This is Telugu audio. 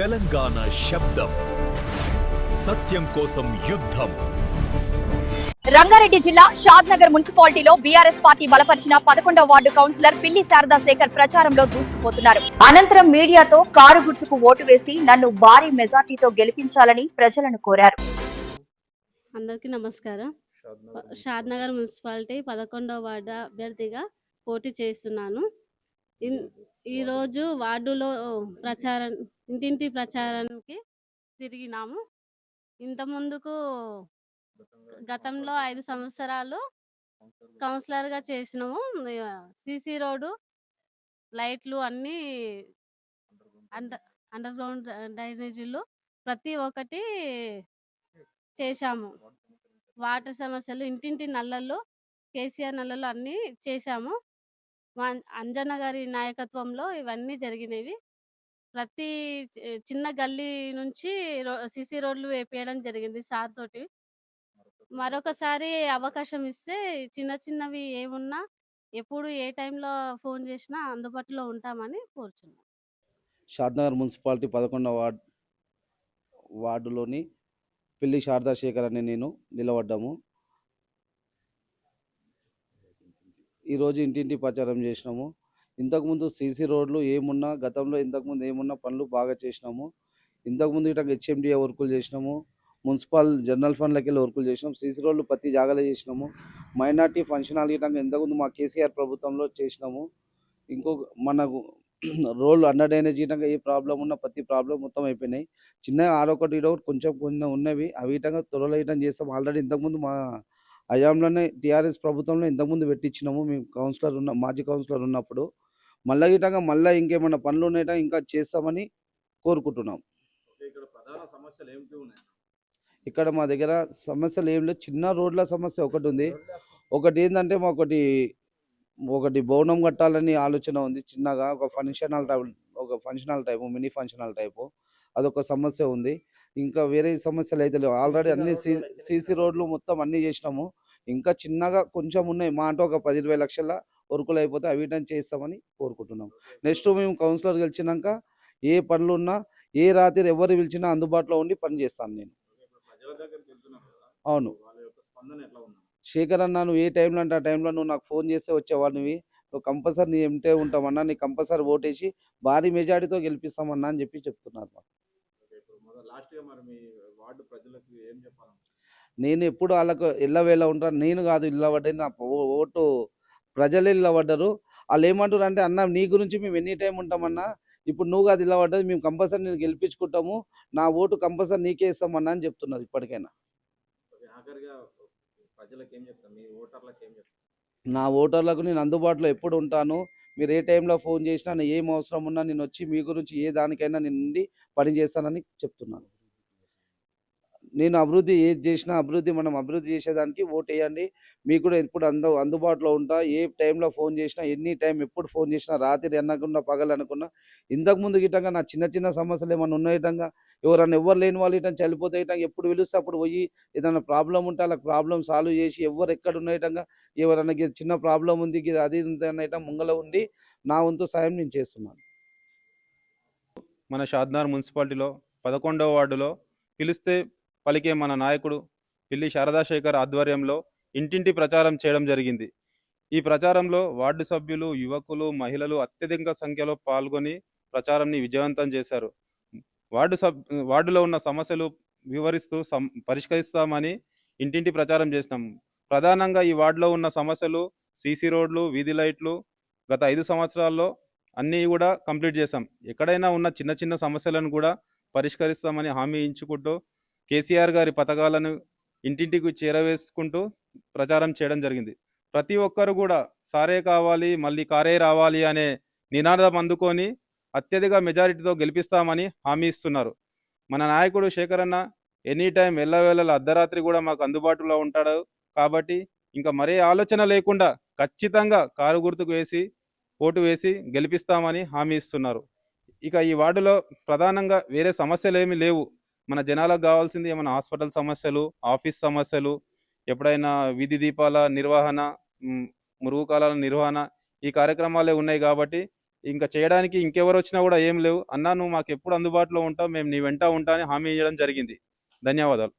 తెలంగాణ శబ్దం. సత్యం కోసం యుద్ధం. రంగారెడ్డి జిల్లా షాద్ నగర్ మున్సిపాలిటీలో బీఆర్ఎస్ పార్టీ బలపరిచిన పదకొండవ వార్డు కౌన్సిలర్ పిల్లి శారదా శేఖర్ ప్రచారంలో దూసుకుపోతున్నారు. అనంతరం మీడియాతో కారు గుర్తుకు ఓటు వేసి నన్ను భారీ మెజార్టీతో గెలిపించాలని ప్రజలను కోరారు. అందరికీ నమస్కారం. షాద్నగర్ మున్సిపాలిటీ పదకొండవ వార్డు అభ్యర్థిగా పోటీ చేస్తున్నాను. ఈరోజు వార్డులో ప్రచారం ఇంటింటి ప్రచారానికి తిరిగినాము. ఇంత ముందుకు గతంలో ఐదు సంవత్సరాలు కౌన్సిలర్గా చేసినాము. సిసి రోడ్డు లైట్లు అన్నీ అండర్ అండర్ గ్రౌండ్ డ్రైనేజీలు ప్రతి ఒక్కటి చేశాము. వాటర్ సమస్యలు ఇంటింటి నల్లలు కేసీఆర్ నల్లలు అన్నీ చేశాము. మా అంజన్న గారి నాయకత్వంలో ఇవన్నీ జరిగినవి. ప్రతి చిన్న గల్లీ నుంచి సిసి రోడ్లు వేపేయడం జరిగింది సార్ తోటి. మరొకసారి అవకాశం ఇస్తే చిన్న చిన్నవి ఏమున్నా ఎప్పుడు ఏ టైంలో ఫోన్ చేసినా అందుబాటులో ఉంటామని కోరుచున్నాం. షాద్నగర్ మున్సిపాలిటీ పదకొండవ వార్డ్ వార్డులోని పిల్లి శారదా శేఖర్ అనే నేను నిలబడ్డాము. ఈరోజు ఇంటింటి ప్రచారం చేసినాము. ఇంతకుముందు సీసీ రోడ్లు ఏమున్నా గతంలో ఇంతకుముందు ఏమున్నా పనులు బాగా చేసినాము. ఇంతకుముందు ఇట్లా హెచ్ఎండిఏ వర్కులు చేసినాము. మున్సిపల్ జనరల్ ఫండ్లకి వెళ్ళి వర్కులు చేసినాము. సీసీ రోడ్లు ప్రతి జాగాలో చేసినాము. మైనార్టీ ఫంక్షన్ హాల్ ఇట్లా ఇంతకుముందు మా కేసీఆర్ ప్రభుత్వంలో చేసినాము. ఇంకో మనకు రోడ్లు అండర్ డ్రైనేజ్ ఇటంగా ఏ ప్రాబ్లం ఉన్నా ప్రతి ప్రాబ్లం మొత్తం అయిపోయినాయి. చిన్న ఆడొకటి ఈడొకటి కొంచెం కొన్ని ఉన్నవి. అవి ఇటంగా త్వరలో ఇటం చేస్తాం. ఆల్రెడీ ఇంతకుముందు మా హయాంలోనే టీఆర్ఎస్ ప్రభుత్వంలో ఇంతకుముందు పెట్టించినాము. మేము కౌన్సిలర్ ఉన్న మాజీ కౌన్సిలర్ ఉన్నప్పుడు మళ్ళీ ఇటంగా మళ్ళీ ఇంకేమైనా పనులు ఉన్నాయట ఇంకా చేస్తామని కోరుకుంటున్నాం. ఇక్కడ ప్రధాన సమస్యలు ఏమిటి ఉన్నాయి? ఇక్కడ మా దగ్గర సమస్యలు ఏం లేదు చిన్న రోడ్ల సమస్య ఒకటి ఉంది. ఒకటి ఏంటంటే మా ఒకటి ఒకటి భవనం కట్టాలని ఆలోచన ఉంది చిన్నగా. ఒక ఫంక్షన్ హాల్ టైప్ ఒక function hall type mini function hall type అదొక సమస్య ఉంది. ఇంకా వేరే సమస్యలు అయితే లేవు. ఆల్రెడీ అన్ని సీసీ రోడ్లు మొత్తం అన్ని చేసినాము. ఇంకా చిన్నగా కొంచెం ఉన్నాయి. మా అంటే ఒక పది ఇరవై లక్షల వర్కులు అయిపోతే అవి టైం చేస్తామని కోరుకుంటున్నాం. నెక్స్ట్ మేము కౌన్సిలర్ గెలిచినాక ఏ పనులు ఉన్నా ఏ రాత్రి ఎవరు పిలిచినా అందుబాటులో ఉండి పని చేస్తాను నేను. అవును. శేఖర్ అన్న నువ్వు ఏ టైంలో అంటే ఆ టైంలో నువ్వు నాకు ఫోన్ చేస్తే వచ్చేవాడివి. నువ్వు కంపల్సరీ నీ ఎంటే ఉంటామన్నా నీ కంపల్సరీ ఓటేసి భారీ మెజారిటీతో గెలిపిస్తామన్నా అని చెప్పి చెప్తున్నారు మాకు. నేను ఎప్పుడు వాళ్ళకు ఇళ్ళవేళ ఉంటాను నేను కాదు ఇళ్ళబడ్డది నా ఓటు ప్రజలే ఇళ్ళబడ్డరు. వాళ్ళు ఏమంటారు అంటే అన్న నీ గురించి మేము ఎనీ టైం ఉంటామన్నా ఇప్పుడు నువ్వు కాదు ఇళ్ళబడ్డది మేము కంపల్సరీ నేను గెలిపించుకుంటాము నా ఓటు కంపల్సరీ నీకే ఇస్తామన్నా అని చెప్తున్నారు ఇప్పటికైనా. నా ఓటర్లకు నేను అందుబాటులో ఎప్పుడు ఉంటాను మీరు ఏ టైంలో ఫోన్ చేసినా ఏం అవసరం ఉన్నా నేను వచ్చి మీ గురించి ఏ దానికైనా నేను పని చేస్తానని చెప్తున్నాను. నేను అభివృద్ధి ఏది చేసినా అభివృద్ధి మనం అభివృద్ధి చేసేదానికి ఓటు వేయండి మీకు కూడా ఎప్పుడు అందు అందుబాటులో ఉంటా. ఏ టైంలో ఫోన్ చేసినా ఎన్ని టైం ఎప్పుడు ఫోన్ చేసినా రాత్రి అనకుండా పగలు అనుకున్నా ఇంతకుముందు గిట్టంగా నా చిన్న చిన్న సమస్యలు ఏమైనా ఉన్నాయిటంగా ఎవరన్నా ఎవరు లేని వాళ్ళు ఇటం చనిపోతే ఇటంగా ఎప్పుడు పిలిస్తే అప్పుడు పోయి ఏదైనా ప్రాబ్లం ఉంటే అలా ప్రాబ్లం సాల్వ్ చేసి ఎవరు ఎక్కడ ఉన్నాయిటంగా ఎవరన్నా చిన్న ప్రాబ్లం ఉంది అది ఉంది అన్నట్టు ముంగల ఉండి నా వంతు సాయం నేను చేస్తున్నాను. మన షాద్నార్ మున్సిపాలిటీలో పదకొండవ వార్డులో పిలిస్తే పలికే మన నాయకుడు పిల్లి శారదాశేఖర్ ఆధ్వర్యంలో ఇంటింటి ప్రచారం చేయడం జరిగింది. ఈ ప్రచారంలో వార్డు సభ్యులు యువకులు మహిళలు అత్యధిక సంఖ్యలో పాల్గొని ప్రచారాన్ని విజయవంతం చేశారు. వార్డు సబ్ వార్డులో ఉన్న సమస్యలు వివరిస్తూ సం పరిష్కరిస్తామని ఇంటింటి ప్రచారం చేసినాం. ప్రధానంగా ఈ వార్డులో ఉన్న సమస్యలు సీసీ రోడ్లు వీధి లైట్లు గత ఐదు సంవత్సరాల్లో అన్నీ కూడా కంప్లీట్ చేసాం ఎక్కడైనా ఉన్న చిన్న చిన్న సమస్యలను కూడా పరిష్కరిస్తామని హామీ ఇచ్చుకుంటూ కేసీఆర్ గారి పథకాలను ఇంటింటికి చేరవేసుకుంటూ ప్రచారం చేయడం జరిగింది. ప్రతి ఒక్కరు కూడా సారే కావాలి మళ్ళీ కారే రావాలి అనే నినాదం అందుకొని అత్యధిక మెజారిటీతో గెలిపిస్తామని హామీ ఇస్తున్నారు. మన నాయకుడు శేఖర్ అన్న ఎనీ టైం ఎల్లవేళల అర్ధరాత్రి కూడా మాకు అందుబాటులో ఉంటాడు కాబట్టి ఇంకా మరే ఆలోచన లేకుండా ఖచ్చితంగా కారు గుర్తుకు వేసి ఓటు వేసి గెలిపిస్తామని హామీ ఇస్తున్నారు. ఇక ఈ వార్డులో ప్రధానంగా వేరే సమస్యలు ఏమీ లేవు. మన జనాలకు కావాల్సింది ఏమైనా హాస్పిటల్ సమస్యలు ఆఫీస్ సమస్యలు ఎప్పుడైనా వీధి దీపాల నిర్వహణ మురుగు కాలాల నిర్వహణ ఈ కార్యక్రమాలే ఉన్నాయి కాబట్టి ఇంకా చేయడానికి ఇంకెవరు వచ్చినా కూడా ఏం లేవు. అన్నా నువ్వు మాకు ఎప్పుడు అందుబాటులో ఉంటావు మేము నీ వెంట ఉంటా అని హామీ ఇవ్వడం జరిగింది. ధన్యవాదాలు.